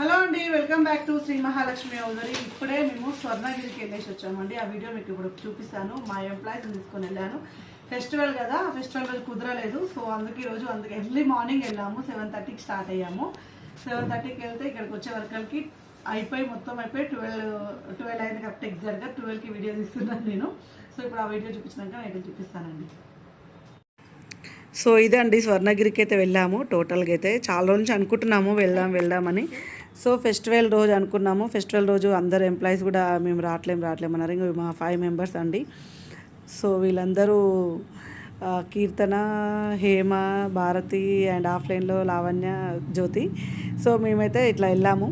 Hello అండి welcome back to Shri Mahalakshmi ఔదరి. ఇప్పుడే మేము స్వర్ణగిరికి వెళ్ళేసి వచ్చామండి. ఆ వీడియో మీకు ఇప్పుడు చూపిస్తాను. మా ఎంప్లాయీస్ తీసుకొని వెళ్ళాను. ఫెస్టివల్ కదా ఫెస్టివల్ రోజు కుదరలేదు. సో అందుకే ఈరోజు అందుకే ఎర్లీ మార్నింగ్ వెళ్ళాము. సెవెన్ థర్టీకి స్టార్ట్ అయ్యాము. సెవెన్ థర్టీకి వెళ్తే ఇక్కడికి వచ్చే వరకల్కి అయిపోయి మొత్తం అయిపోయి ట్వెల్వ్ ట్వెల్వ్ అయింది కరెక్ట్ ఎగ్జాక్ట్గా ట్వెల్వ్కి వీడియో తీస్తున్నాను నేను. సో ఇప్పుడు ఆ వీడియో చూపించినాక నేను చూపిస్తానండి. సో ఇదండి స్వర్ణగిరికి అయితే వెళ్ళాము. టోటల్గా అయితే చాలా రోజు నుంచి అనుకుంటున్నాము వెళ్దాం వెళ్దామని. సో ఫెస్టివల్ రోజు అనుకున్నాము. ఫెస్టివల్ రోజు అందరు ఎంప్లాయీస్ కూడా మేము రావట్లేం రావట్లేం అన్నారు. ఇంకా మా ఫైవ్ మెంబర్స్ అండి. సో వీళ్ళందరూ కీర్తన హేమ భారతి అండ్ ఆఫ్లైన్లో లావణ్య జ్యోతి. సో మేమైతే ఇట్లా వెళ్ళాము.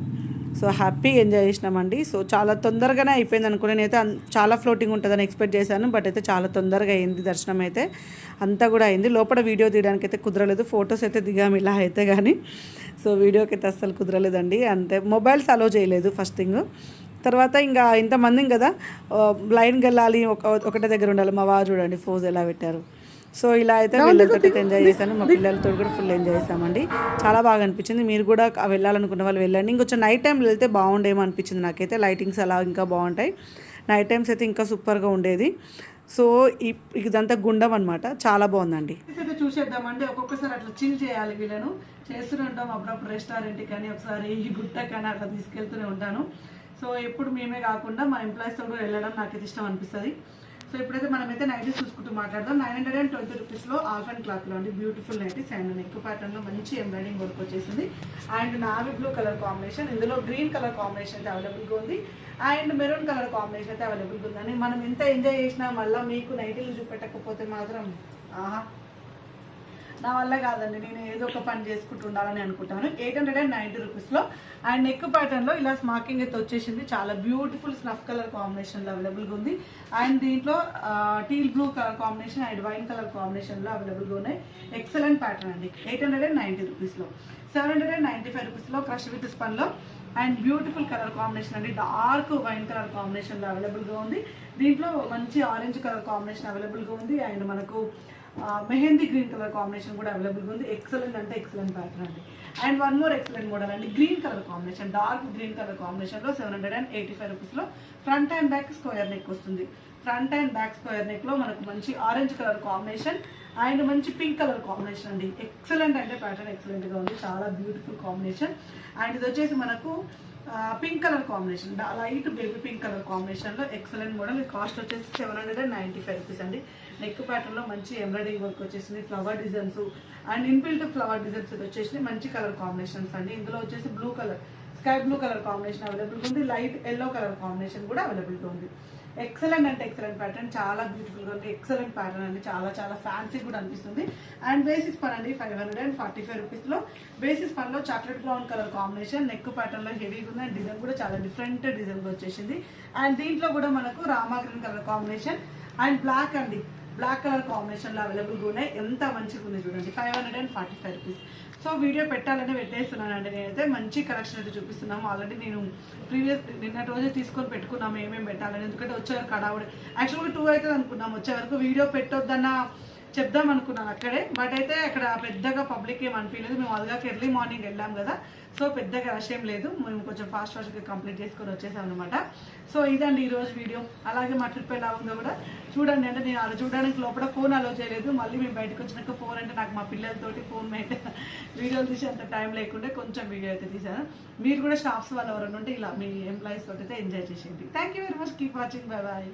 సో హ్యాపీ ఎంజాయ్ చేసినామండి. సో చాలా తొందరగానే అయిపోయింది అనుకుని నేనైతే చాలా ఫ్లోటింగ్ ఉంటుందని ఎక్స్పెక్ట్ చేశాను బట్ అయితే చాలా తొందరగా అయింది దర్శనం అయితే. అంతా కూడా అయింది. లోపల వీడియో తీయడానికి అయితే కుదరలేదు ఫొటోస్ అయితే దిగాము ఇలా అయితే కానీ సో వీడియోకి అయితే అస్సలు కుదరలేదండి. అంతే మొబైల్స్ అలో చేయలేదు ఫస్ట్ థింగ్. తర్వాత ఇంకా ఇంతమంది కదా లైన్కి వెళ్ళాలి ఒక ఒకటే దగ్గర ఉండాలి. మా వారు చూడండి ఫోజ్ ఎలా పెట్టారు. సో ఇలా అయితే వీళ్ళతో ఎంజాయ్ చేశాను. మా పిల్లలతో కూడా ఫుల్ ఎంజాయ్ చేసామండి చాలా బాగా అనిపించింది. మీరు కూడా వెళ్ళాలనుకున్న వాళ్ళు వెళ్ళండి. ఇంకొంచెం నైట్ టైం వెళ్తే బాగుండేమో అనిపించింది నాకైతే. లైటింగ్స్ అలా ఇంకా బాగుంటాయి. నైట్ టైమ్స్ అయితే ఇంకా సూపర్గా ఉండేది. సో ఈ ఇదంతా గుండం అనమాట చాలా బాగుందండి. చూసేద్దామండి. ఒక్కొక్కసారి అట్లా చిల్ చేయాలి వీళ్ళను. చేస్తూనే ఉంటాం. అప్పుడప్పుడు రెస్టారెంట్కి కానీ ఒకసారి గుట్ట కానీ అట్లా తీసుకెళ్తూనే ఉంటాను. సో ఎప్పుడు మేమే కాకుండా మా ఎంప్లాయీస్తో కూడా వెళ్ళడం నాకైతే ఇష్టం అనిపిస్తుంది. సో ఇప్పుడైతే మనమైతే నైటీ చూసుకుంటూ మాట్లాడదాం. నైన్ హండ్రెడ్ అండ్ ట్వంటీ రూపీస్లో ఆఫ్ అండ్ క్లాత్లో అండి. బ్యూటిఫుల్ నైటీస్ అండ్ నెక్ ప్యాటర్న్లో మంచి ఎంబ్రాయిడింగ్ వర్క్ వచ్చేసింది. And navy blue colour combination ఇందులో గ్రీన్ కలర్ కాంబినేషన్ అయితే అవైలబుల్గా ఉంది. అండ్ మెరూన్ కలర్ కాంబినేషన్ అయితే అవైలబుల్గా ఉందని మనం ఎంత ఎంజాయ్ చేసినా మళ్ళీ మీకు నైటీలు చూపెట్టకపోతే మాత్రం ఆహా నా వల్ల కాదండి నేను ఏదో ఒక పని చేసుకుంటూ ఉండాలని అనుకుంటాను. ఎయిట్ హండ్రెడ్ అండ్ నైంటీ రూపీస్లో అండ్ నెక్ ప్యాటర్న్లో ఇలా స్మాకింగ్ అయితే వచ్చేసింది. చాలా బ్యూటిఫుల్ స్నఫ్ కలర్ కాంబినేషన్లో అవైలబుల్గా ఉంది. అండ్ దీంట్లో teal blue colour combination and wine colour కాంబినేషన్లో అవైలబుల్గా ఉన్నాయి. ఎక్సలెంట్ ప్యాటర్న్ అండి. ఎయిట్ హండ్రెడ్ అండ్ నైంటీ రూపీస్లో seven hundred and ninety five రూపీస్లో క్రష్ విత్ స్పన్లో అండ్ బ్యూటిఫుల్ కలర్ కాంబినేషన్ అండి. డార్క్ వైన్ కలర్ కాంబినేషన్లో అవైలబుల్గా ఉంది. దీంట్లో మంచి ఆరెంజ్ కలర్ కాంబినేషన్ అవైలబుల్గా ఉంది. అండ్ మనకు మెహందీ గ్రీన్ కలర్ కాంబినేషన్ కూడా అవైలబుల్గా ఉంది. ఎక్సలెంట్ అంటే ఎక్సలెంట్ ప్యాటర్న్ అండి. And one more excellent model అండి. Green colour combination dark green colour కాంబినేషన్లో seven hundred and eighty five రూపీస్లో front and back square neck వస్తుంది. ఫ్రంట్ అండ్ బ్యాక్ స్క్వేర్ నెక్లో మనకు మంచి ఆరెంజ్ కలర్ కాంబినేషన్ అండ్ మంచి pink colour combination అండి. Excellent అంటే ప్యాటర్న్ ఎక్సలెంట్గా ఉంది. చాలా బ్యూటిఫుల్ కాంబినేషన్ అండ్ ఇది వచ్చేసి మనకు pink colour combination light baby pink colour కాంబినేషన్లో ఎక్సలెంట్ మోడల్ కాస్ట్ వచ్చేసి seven hundred and ninety five rupees అండి నెక్ ప్యాటర్న్లో మంచి ఎంబ్రాయిడరీ వర్క్ వచ్చేసింది flower designs and inbuilt flower designs వచ్చేసి మంచి కలర్ కాంబినేషన్స్ అండి. ఇందులో వచ్చేసి blue colour sky blue colour combination అవైలబుల్గా ఉంది. లైట్ ఎల్లో కలర్ కాంబినేషన్ కూడా అవైలబుల్గా ఉంది. ఎక్సలెంట్ అంటే ఎక్సలెంట్ ప్యాటర్న్ చాలా బ్యూటిఫుల్గా ఉంది. ఎక్సలెంట్ ప్యాటర్న్ అండి. చాలా చాలా ఫ్యాన్సీ కూడా అనిపిస్తుంది. అండ్ బేసిక్స్ పన్ అండి. Five hundred and forty five రూపీస్లో basics పన్లో chocolate brown colour combination neck ప్యాటర్న్లో హెవీగా ఉంది. అండ్ డిజైన్ కూడా చాలా డిఫరెంట్ డిజైన్గా వచ్చేసింది. అండ్ దీంట్లో కూడా మనకు Rama green colour combination and black అండి. బ్లాక్ కలర్ కాంబినేషన్లో అవైలబుల్గా ఉన్నాయి. ఎంత మంచిగా ఉంది చూడండి. Five hundred and forty five rupees so video పెట్టాలని పెట్టేస్తున్నానండి నేనైతే. మంచి కలెక్షన్ అయితే చూపిస్తున్నాము. ఆల్రెడీ నేను ప్రీవియస్ నిన్నటి రోజే తీసుకొని పెట్టుకున్నాము. ఏమేమి పెట్టాలని. ఎందుకంటే వచ్చే వరకు యాక్చువల్గా టూ అవుతుంది అనుకున్నాం వచ్చే వరకు వీడియో పెట్టొద్దన్న చెప్దాం అనుకున్నాను అక్కడే. బట్ అయితే అక్కడ పెద్దగా పబ్లిక్ ఏం అనిపించలేదు. మేము అదిగా ఎర్లీ మార్నింగ్ వెళ్ళాం కదా. సో పెద్దగా రష్ ఏం లేదు. మేము కొంచెం ఫాస్ట్ ఫాస్ట్గా కంప్లీట్ చేసుకొని వచ్చేసాం అనమాట సో ఇదండి ఈరోజు వీడియో అలాగే మా ట్రిప్ ఎలా ఉందో కూడా చూడండి. అంటే నేను అలా చూడడానికి లోపల ఫోన్ అలో చేయలేదు. మళ్ళీ మేము బయటకు వచ్చినాక ఫోన్ అంటే నాకు మా పిల్లలతోటి ఫోన్ మెయింట్ వీడియోలు తీసే అంత టైం లేకుండా కొంచెం వీడియో అయితే తీసాను మీరు కూడా స్టాఫ్స్ వాళ్ళు ఎవరైనా ఉంటే ఇలా మీ ఎంప్లాయీస్ తోటి అయితే ఎంజాయ్ చేసేయండి. Thank you very much keep watching bye bye